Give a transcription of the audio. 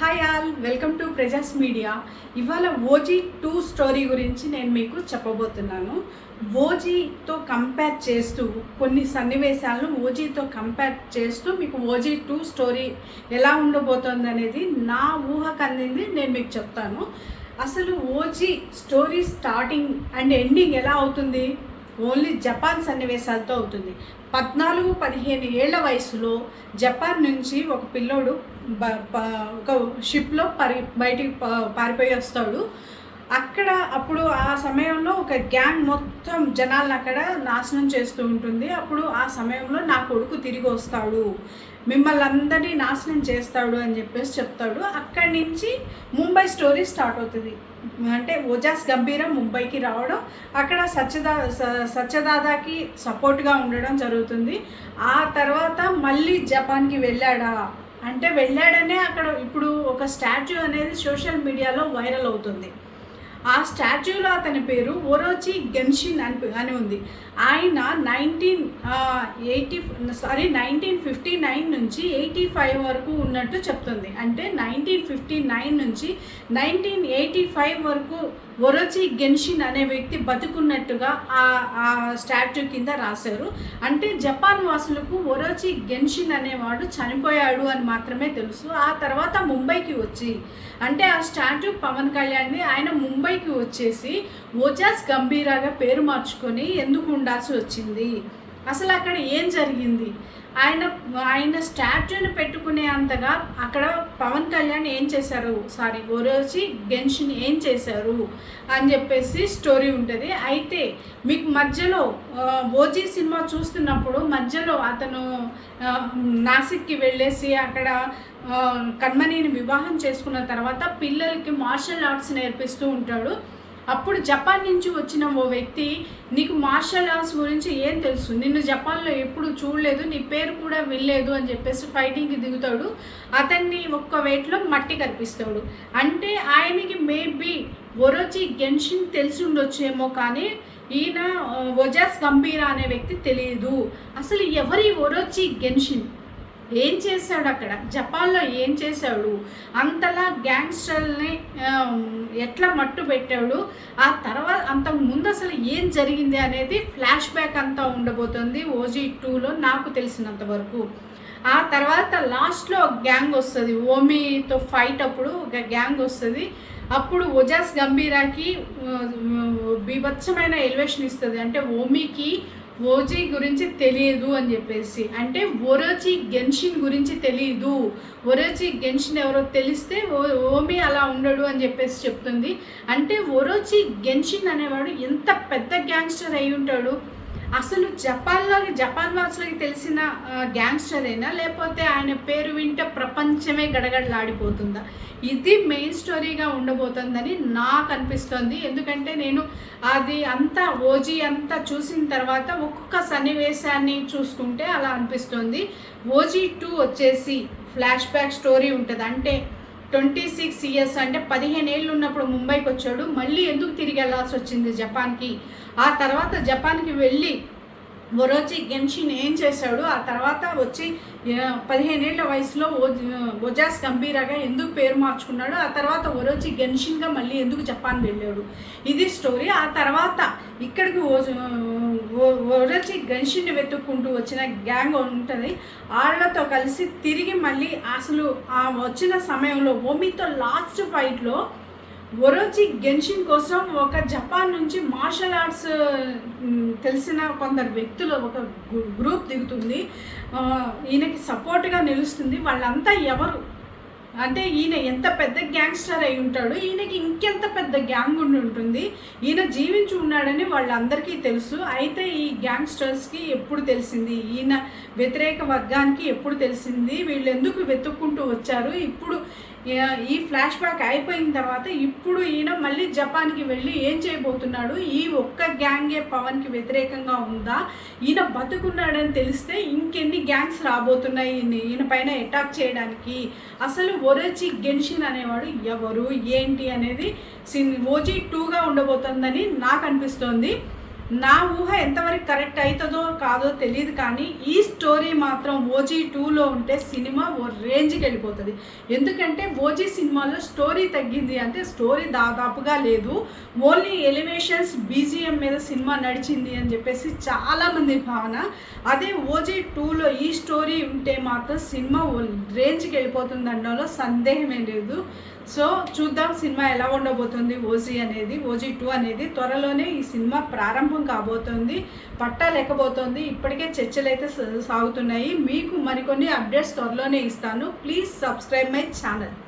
Hi all welcome to Prajas media ఇవాళ OG two story గురించి నేను మీకు చెప్పబోతున్నాను. ఓజీతో కంపేర్ చేస్తూ కొన్ని సన్నివేశాలను ఓజీతో కంపేర్ చేస్తూ మీకు ఓజీ టూ స్టోరీ ఎలా ఉండబోతోంది అనేది నా ఊహకు అందింది నేను మీకు చెప్తాను. అసలు OG story starting and ending ఎలా అవుతుంది? ఓన్లీ జపాన్ సన్నివేశాలతో అవుతుంది పద్నాలుగు పదిహేను ఏళ్ళ వయసులో జపాన్ నుంచి ఒక పిల్లోడు బ- ఒక షిప్లో పరి బయటికి పారిపోయి వస్తాడు. అక్కడ అప్పుడు ఆ సమయంలో ఒక గ్యాంగ్ మొత్తం జనాలను అక్కడ నాశనం చేస్తూ ఉంటుంది. అప్పుడు ఆ సమయంలో నా కొడుకు తిరిగి వస్తాడు. మిమ్మల్ని అందరినీ నాశనం చేస్తాడు అని చెప్పేసి చెప్తాడు. అక్కడి నుంచి ముంబై స్టోరీ స్టార్ట్ అవుతుంది. అంటే ఓజాస్ గంభీర ముంబైకి రావడం అక్కడ సత్యదా సత్యదాదాకి సపోర్ట్గా ఉండడం జరుగుతుంది. ఆ తర్వాత మళ్ళీ జపాన్కి వెళ్ళాడా? అంటే వెళ్ళాడనే అక్కడ ఇప్పుడు ఒక స్టాచ్యూ అనేది సోషల్ మీడియాలో వైరల్ అవుతుంది. ఆ స్టాచ్యూలో అతని పేరు ఒరోచి గెన్షిన్ అని అని ఉంది. ఆయన nineteen eighty sorry nineteen fifty nine నుంచి ఎయిటీ ఫైవ్ వరకు ఉన్నట్టు చెప్తుంది. అంటే నైన్టీన్ ఫిఫ్టీ నైన్ నుంచి నైన్టీన్ ఎయిటీ ఫైవ్ వరకు ఒరోచి గెన్షిన్ అనే వ్యక్తి బతుకున్నట్టుగా ఆ ఆ స్టాచ్యూ కింద రాశారు. అంటే జపాన్ వాసులకు ఒరోచి గెన్షిన్ అనేవాడు చనిపోయాడు అని మాత్రమే తెలుసు. ఆ తర్వాత ముంబైకి వచ్చి అంటే ఆ స్టాచ్యూ పవన్ కళ్యాణ్ని ఆయన ముంబైకి వచ్చేసి ఓజాస్ గంభీరాగా పేరు మార్చుకొని ఎందుకు ఉండాల్సి వచ్చింది? అసలు అక్కడ ఏం జరిగింది? ఆయన ఆయన స్టాట్యూని పెట్టుకునే అంతగా అక్కడ పవన్ కళ్యాణ్ ఏం చేశారు? సారీ ఒరోజి గెన్షిన్ ఏం చేశారు? అని చెప్పేసి స్టోరీ ఉంటుంది. అయితే మీకు మధ్యలో ఓజీ సినిమా చూస్తున్నప్పుడు మధ్యలో అతను నాసిక్కి వెళ్ళేసి అక్కడ కన్మనీని కణ్మణిని వివాహం చేసుకున్న తర్వాత పిల్లలకి మార్షల్ ఆర్ట్స్ నేర్పిస్తూ ఉంటాడు. అప్పుడు జపాన్ నుంచి వచ్చిన ఓ వ్యక్తి నీకు మార్షల్ ఆర్ట్స్ గురించి ఏం తెలుసు? నిన్ను జపాన్లో ఎప్పుడు చూడలేదు నీ పేరు కూడా వెళ్ళలేదు అని చెప్పేసి ఫైటింగ్కి దిగుతాడు. అతన్ని ఒక్క వేట్లో మట్టి కనిపిస్తాడు అంటే ఆయనకి మేబీ ఒరోచి గెన్షిన్ తెలిసి ఉండొచ్చేమో కానీ ఈయన ఒజాస్ గంభీరా అనే వ్యక్తి తెలియదు. అసలు ఎవరి ఒరోచి గెన్షిన్ ఏం చేశాడు అక్కడ? జపాన్లో ఏం చేశాడు? అంతలా గ్యాంగ్స్టర్ని ఎట్లా మట్టు పెట్టాడు? ఆ తర్వాత అంతకు ముందు అసలు ఏం జరిగింది అనేది ఫ్లాష్ బ్యాక్ అంతా ఉండబోతుంది ఓజీ టూలో నాకు తెలిసినంత వరకు. ఆ తర్వాత లాస్ట్లో గ్యాంగ్ వస్తుంది. ఓమీతో ఫైట్ అప్పుడు ఒక గ్యాంగ్ వస్తుంది. అప్పుడు ఒజాస్ గంభీరాకి బీభత్సమైన ఎలివేషన్ ఇస్తుంది. అంటే ఓమీకి ఓజీ గురించి తెలియదు అని చెప్పేసి. అంటే ఒరోచి గెన్షిన్ గురించి తెలియదు ఒరోచి గెన్షిన్ ఎవరో తెలిస్తే ఓ ఓమి అలా ఉండడు అని చెప్పేసి చెప్తుంది. అంటే ఒరోచి గెన్షిన్ అనేవాడు ఎంత పెద్ద గ్యాంగ్స్టర్ అయి ఉంటాడు? అసలు జపాన్లో జపాన్ వాసులకి తెలిసిన గ్యాంగ్స్టరేనా? లేకపోతే ఆయన పేరు వింటే ప్రపంచమే గడగడలాడిపోతుందా? ఇది మెయిన్ స్టోరీగా ఉండబోతుందని నాకు అనిపిస్తుంది. ఎందుకంటే నేను అది అంతా ఓజీ అంతా చూసిన తర్వాత ఒక్కొక్క సన్నివేశాన్ని చూసుకుంటే అలా అనిపిస్తుంది. ఓజీ టూ వచ్చేసి ఫ్లాష్ బ్యాక్ స్టోరీ ఉంటుంది. అంటే ట్వంటీ సిక్స్ ఇయర్స్ అంటే పదిహేను ఏళ్ళు ఉన్నప్పుడు ముంబైకి వచ్చాడు. మళ్ళీ ఎందుకు తిరిగి వెళ్ళాల్సి వచ్చింది జపాన్కి? ఆ తర్వాత జపాన్కి వెళ్ళి ఒరోచి గెన్షిన్ ఏం చేశాడు? ఆ తర్వాత వచ్చి పదిహేనేళ్ళ వయసులో ఓజాస్ ఒజాస్ గంభీరాగా ఎందుకు పేరు మార్చుకున్నాడు? ఆ తర్వాత ఒరోచి గెన్షిన్గా మళ్ళీ ఎందుకు జపాన్ వెళ్ళాడు? ఇది స్టోరీ. ఆ తర్వాత ఇక్కడికి ఓ- ఒరోచి గెన్షిన్ని వెతుక్కుంటూ వచ్చిన గ్యాంగ్ ఉంటుంది. వాళ్ళతో కలిసి తిరిగి మళ్ళీ అసలు ఆ వచ్చిన సమయంలో ఓమితో లాస్ట్ ఫైట్లో ఒరోచి గెన్షిన్ కోసం ఒక జపాన్ నుంచి మార్షల్ ఆర్ట్స్ తెలిసిన కొందరు వ్యక్తులు ఒక గ్రూప్ దిగుతుంది. ఈయనకి సపోర్ట్గా నిలుస్తుంది. వాళ్ళంతా ఎవరు? అంటే ఈయన ఎంత పెద్ద గ్యాంగ్స్టర్ అయి ఉంటాడు ఈయనకి ఇంకెంత పెద్ద గ్యాంగ్ ఉండి ఉంటుంది ఈయన జీవించి ఉన్నాడని వాళ్ళందరికీ తెలుసు. అయితే ఈ గ్యాంగ్స్టర్స్కి ఎప్పుడు తెలిసింది? ఈయన వ్యతిరేక వర్గానికి ఎప్పుడు తెలిసింది? వీళ్ళు ఎందుకు వెతుక్కుంటూ వచ్చారు? ఇప్పుడు ఈ ఫ్లాష్ బ్యాక్ అయిపోయిన తర్వాత ఇప్పుడు ఈయన మళ్ళీ జపాన్కి వెళ్ళి ఏం చేయబోతున్నాడు? ఈ ఒక్క గ్యాంగే పవన్కి వ్యతిరేకంగా ఉందా? ఈయన బతుకున్నాడని తెలిస్తే ఇంకెన్ని గ్యాంగ్స్ రాబోతున్నాయి? ఈయన పైన అటాక్ చేయడానికి. అసలు ఒరచి గెన్షిన్ అనేవాడు ఎవరు ఏంటి అనేది సిన్ ఓజీ టూగా ఉండబోతుందని నాకు అనిపిస్తోంది. నా ఊహ ఎంతవరకు కరెక్ట్ అవుతుందో కాదో తెలియదు కానీ ఈ స్టోరీ మాత్రం ఓజీ టూలో ఉంటే సినిమా ఓ రేంజ్కి వెళ్ళిపోతుంది. ఎందుకంటే ఓజీ సినిమాలో స్టోరీ తగ్గింది అంటే స్టోరీ దాదాపుగా లేదు. ఓన్లీ ఎలివేషన్స్ బీజిఎం మీద సినిమా నడిచింది అని చెప్పేసి చాలామంది భావన. అదే ఓజీ టూలో ఈ స్టోరీ ఉంటే మాత్రం సినిమా ఓ రేంజ్కి వెళ్ళిపోతుంది అనడంలో సందేహమే లేదు. సో చూద్దాం సినిమా ఎలా ఉండబోతుంది ఓజీ అనేది ఓజీ టూ అనేది. త్వరలోనే ఈ సినిమా ప్రారంభం కాబోతోంది పట్టా లేకపోతుంది. ఇప్పటికే చర్చలు అయితే సా- సాగుతున్నాయి. మీకు మరికొన్ని అప్డేట్స్ త్వరలోనే ఇస్తాను. Please subscribe my channel.